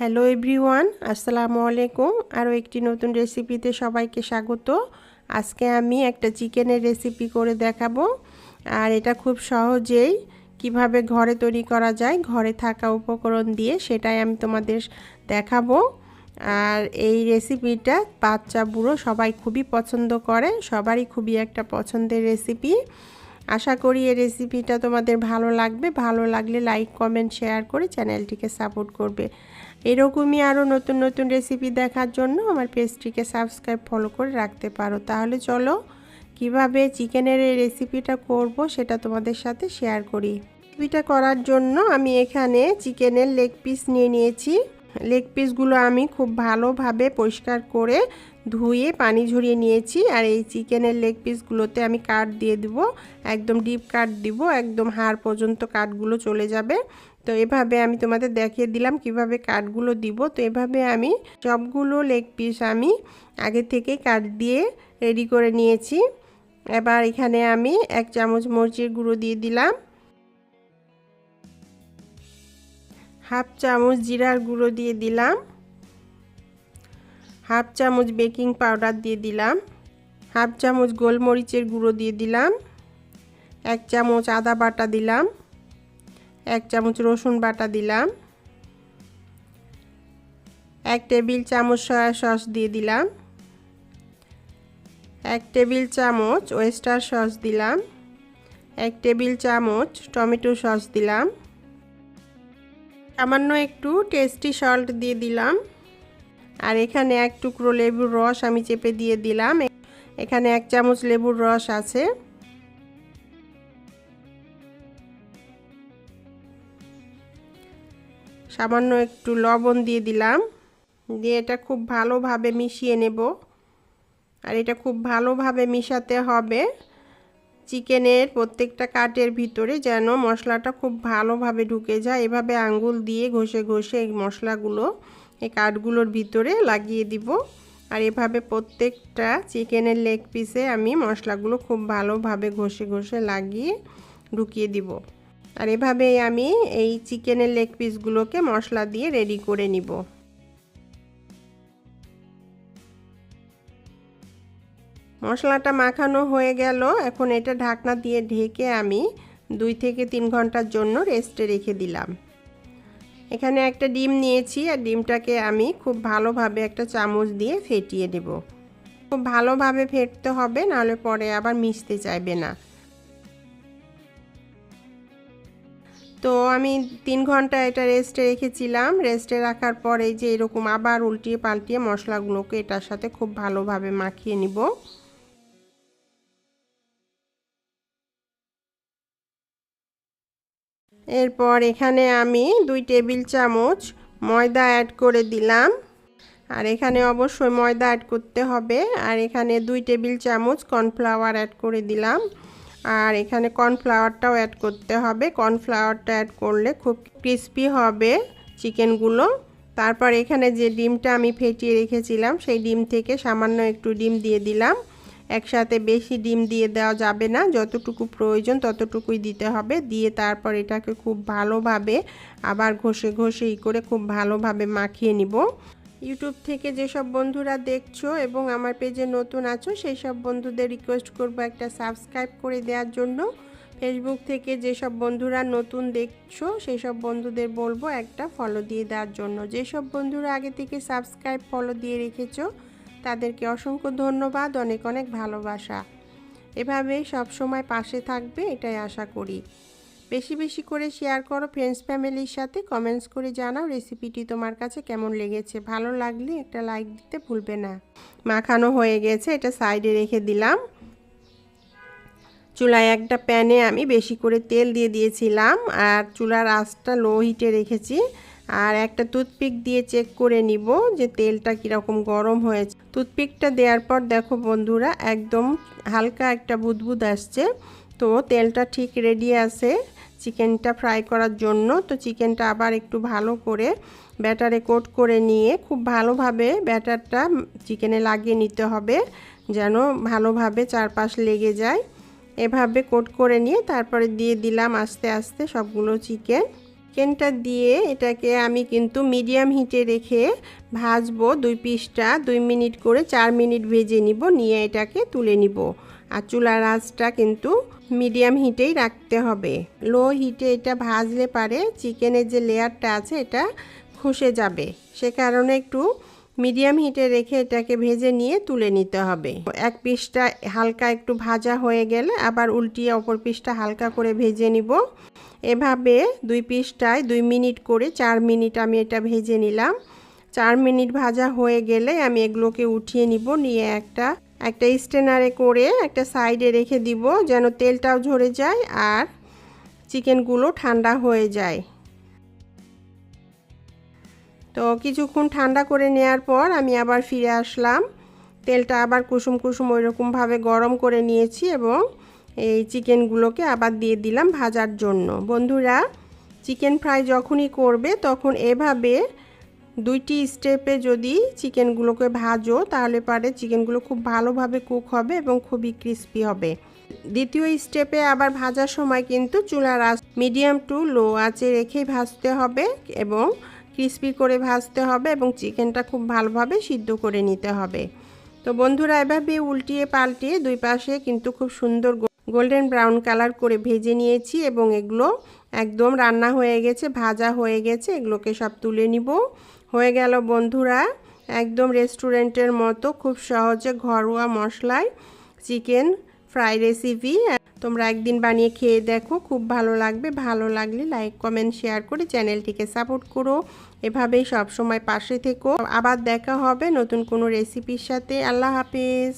Hello everyone আসসালামু আলাইকুম আরও একটি নতুন রেসিপিতে সবাইকে স্বাগত। আজকে আমি একটা চিকেনের রেসিপি করে দেখাবো। আর এটা খুব সহজেই কীভাবে ঘরে তৈরি করা যায়, ঘরে থাকা উপকরণ দিয়ে, সেটাই আমি তোমাদের দেখাবো। আর এই রেসিপিটা বাচ্চা, বুড়ো সবাই খুবই পছন্দ করে, সবারই খুবই একটা পছন্দের রেসিপি আশা করি এই রেসিপিটা তোমাদের ভালো লাগবে। ভালো লাগলে লাইক কমেন্ট শেয়ার করে চ্যানেলটিকে সাপোর্ট করবে। এরকমই আরও নতুন নতুন রেসিপি দেখার জন্য আমার পেজটিকে সাবস্ক্রাইব ফলো করে রাখতে পারো। তাহলে চলো কীভাবে চিকেনের এই রেসিপিটা করব সেটা তোমাদের সাথে শেয়ার করি। রেসিপিটা করার জন্য আমি এখানে চিকেনের লেগ পিস নিয়ে নিয়েছি। লেগ পিসগুলো আমি খুব ভালোভাবে পরিষ্কার করে ধুয়ে পানি ঝরিয়ে নিয়েছি আর এই চিকেনের লেগ পিসগুলোতে আমি কাট দিয়ে দিব। একদম ডিপ কাট দিব, একদম হাড় পর্যন্ত কাটগুলো চলে যাবে। তো এভাবে আমি তোমাদের দেখিয়ে দিলাম কীভাবে কাঠগুলো দিব। তো এভাবে আমি সবগুলো লেগ পিস আমি আগে থেকে কাট দিয়ে রেডি করে নিয়েছি। এবার এখানে আমি এক চামচ মরিচের গুঁড়ো দিয়ে দিলাম। হাফ চামচ জিরার গুঁড়ো দিয়ে দিলাম। হাফ চামচ বেকিং পাউডার দিয়ে দিলাম। হাফ চামচ গোলমরিচের গুঁড়ো দিয়ে দিলাম। এক চামচ আদা বাটা দিলাম। এক চামচ রসুন বাটা দিলাম। এক টেবিল চামচ সয়া সস দিয়ে দিলাম। এক টেবিল চামচ ওয়েস্টার সস দিলাম। এক টেবিল চামচ টমেটো সস দিলাম। সামান্য একটু টেস্টি সল্ট দিয়ে দিলাম। আর এখানে এক টুকরো লেবুর রস আমি চেপে দিয়ে দিলাম। এখানে এক চামচ লেবুর রস আছে। সামান্য একটু লবণ দিয়ে দিলাম। দিয়ে এটা খুব ভালোভাবে মিশিয়ে নেব। আর এটা খুব ভালোভাবে মিশাতে হবে চিকেনের প্রত্যেকটা কাটের ভিতরে যেন মশলাটা খুব ভালোভাবে ঢুকে যায়। এভাবে আঙ্গুল দিয়ে ঘষে ঘষে এই মশলাগুলো, এই কাঠগুলোর ভিতরে লাগিয়ে দিব। আর এভাবে প্রত্যেকটা চিকেনের লেগ পিসে আমি মশলাগুলো খুব ভালোভাবে ঘষে ঘষে লাগিয়ে ঢুকিয়ে দিব। আর এভাবেই আমি এই চিকেনের লেগ পিসগুলোকে মশলা দিয়ে রেডি করে নিব। মশলাটা মাখানো হয়ে গেল। এখন এটা ঢাকনা দিয়ে ঢেকে আমি দুই থেকে তিন ঘণ্টার জন্য রেস্টে রেখে দিলাম। এখানে একটা ডিম নিয়েছি, আর ডিমটাকে আমি খুব ভালোভাবে একটা চামচ দিয়ে ফেটিয়ে দেব খুব ভালোভাবে ফেটতে হবে, নাহলে পরে আবার মিশতে চাইবে না। তো আমি তিন ঘণ্টা এটা রেস্টে রেখেছিলাম। রেস্টে রাখার পরে যে এরকম আবার উল্টিয়ে পাল্টিয়ে মশলাগুলোকে এটার সাথে খুব ভালোভাবে মাখিয়ে নিব। এরপর এখানে আমি দুই টেবিল চামচ ময়দা অ্যাড করে দিলাম। আর এখানে অবশ্যই ময়দা অ্যাড করতে হবে। আর এখানে দুই টেবিল চামচ কর্নফ্লাওয়ার অ্যাড করে দিলাম। আর এখানে কর্নফ্লাওয়ারটাও অ্যাড করতে হবে। কর্নফ্লাওয়ারটা অ্যাড করলে খুব ক্রিস্পি হবে চিকেনগুলো। তারপর এখানে যে ডিমটা আমি ফেটিয়ে রেখেছিলাম, সেই ডিম থেকে সামান্য একটু ডিম দিয়ে দিলাম। একসাথে বেশি ডিম দিয়ে দেওয়া যাবে না, যতটুকু প্রয়োজন ততটুকুই দিতে হবে। দিয়ে তারপর এটাকে খুব ভালোভাবে আবার ঘষে ঘষে ই করে খুব ভালোভাবে মাখিয়ে নিব। ইউটিউব থেকে যেসব বন্ধুরা দেখছ এবং আমার পেজে নতুন আছো সেই সব বন্ধুদের রিকোয়েস্ট করব একটা সাবস্ক্রাইব করে দেওয়ার জন্য। ফেসবুক থেকে যেসব বন্ধুরা নতুন দেখছ সেই সব বন্ধুদের বলব একটা ফলো দিয়ে দেওয়ার জন্য। যেসব বন্ধুরা আগে থেকে সাবস্ক্রাইব ফলো দিয়ে রেখেছো, তাদেরকে অসংখ্য ধন্যবাদ, অনেক অনেক ভালোবাসা। এভাবেই সব সময় পাশে থাকবে, এটাই আশা করি। বেশি বেশি করে শেয়ার করো ফ্রেন্ডস ফ্যামিলির সাথে কমেন্টস করে জানাও রেসিপিটি তোমার কাছে কেমন লেগেছে। ভালো লাগলে একটা লাইক দিতে ভুলবে না। মাখানো হয়ে গেছে, এটা সাইডে রেখে দিলাম। চুলায় একটা প্যানে আমি বেশি করে তেল দিয়ে দিয়েছিলাম আর চুলার আঁচটা লো হিটে রেখেছি। আর একটা টুথপিক দিয়ে চেক করে নিব যে তেলটা কীরকম গরম হয়েছে। টুথপিকটা দেওয়ার পর দেখো বন্ধুরা, একদম হালকা একটা বুদবুদ আসছে। তো তেলটা ঠিক রেডি আছে। চিকেনটা ফ্রাই করার জন্য। তো চিকেনটা আবার একটু ভালো করে ব্যাটারে কোট করে নিয়ে খুব ভালোভাবে ব্যাটারটা চিকেনে লাগিয়ে নিতে হবে, যেন ভালোভাবে চারপাশ লেগে যায়। এভাবে কোট করে নিয়ে তারপরে দিয়ে দিলাম আস্তে আস্তে সবগুলো চিকেন চিকেনটা দিয়ে এটাকে আমি কিন্তু মিডিয়াম হিটে রেখে ভাজবো দুই পিসটা দুই মিনিট করে চার মিনিট ভেজে নিব, নিয়ে এটাকে তুলে নিব। আর চুলার আঁচটা কিন্তু মিডিয়াম হিটেই রাখতে হবে। লো হিটে এটা ভাজলে পারে, চিকেনের যে লেয়ারটা আছে এটা খসে যাবে। সে কারণে একটু মিডিয়াম হিটে রেখে এটাকে ভেজে নিয়ে তুলে নিতে হবে। এক পিসটা হালকা একটু ভাজা হয়ে গেলে আবার উল্টিয়ে অপর পিসটা হালকা করে ভেজে নিব। এভাবে দুই পিসটায় দুই মিনিট করে চার মিনিট আমি এটা ভেজে নিলাম। চার মিনিট ভাজা হয়ে গেলে আমি এগুলোকে উঠিয়ে নিব, নিয়ে একটা একটা স্টেনারে করে একটা সাইডে রেখে দিব যেন তেলটাও ঝরে যায় আর চিকেনগুলো ঠান্ডা হয়ে যায়। তো কিছুক্ষণ ঠান্ডা করে নেওয়ার পর আমি আবার ফিরে আসলাম। তেলটা আবার কুসুম কুসুম ওইরকমভাবে গরম করে নিয়েছি এবং এই চিকেনগুলোকে আবার দিয়ে দিলাম ভাজার জন্য। বন্ধুরা, চিকেন ফ্রাই যখনই করবে তখন এভাবে দুইটি স্টেপে যদি চিকেনগুলোকে ভাজো, তাহলে পারে চিকেনগুলো খুব ভালোভাবে কুক হবে এবং খুবই ক্রিস্পি হবে। দ্বিতীয় স্টেপে আবার ভাজার সময় কিন্তু চুলার আঁচ মিডিয়াম টু লো আঁচে রেখেই ভাজতে হবে এবং ক্রিস্পি করে ভাজতে হবে এবং চিকেনটা খুব ভালোভাবে সিদ্ধ করে নিতে হবে। তো বন্ধুরা, এভাবে উল্টিয়ে পাল্টিয়ে দুই পাশে কিন্তু খুব সুন্দর গোল্ডেন ব্রাউন কালার করে ভেজে নিয়েছি এবং এগুলো একদম রান্না হয়ে গেছে, ভাজা হয়ে গেছে, এগুলোকে সব তুলে নিব। হয়ে গেল বন্ধুরা, একদম রেস্টুরেন্টের মতো খুব সহজে ঘরোয়া মশলায় চিকেন ফ্রাই রেসিপি। তোমরা একদিন বানিয়ে খেয়ে দেখো, খুব ভালো লাগবে। ভালো লাগলে লাইক, কমেন্ট, শেয়ার করে চ্যানেলটিকে সাপোর্ট করো। এভাবেই সব সময় পাশে থেকো। আবার দেখা হবে নতুন কোনো রেসিপির সাথে। আল্লাহ হাফেজ।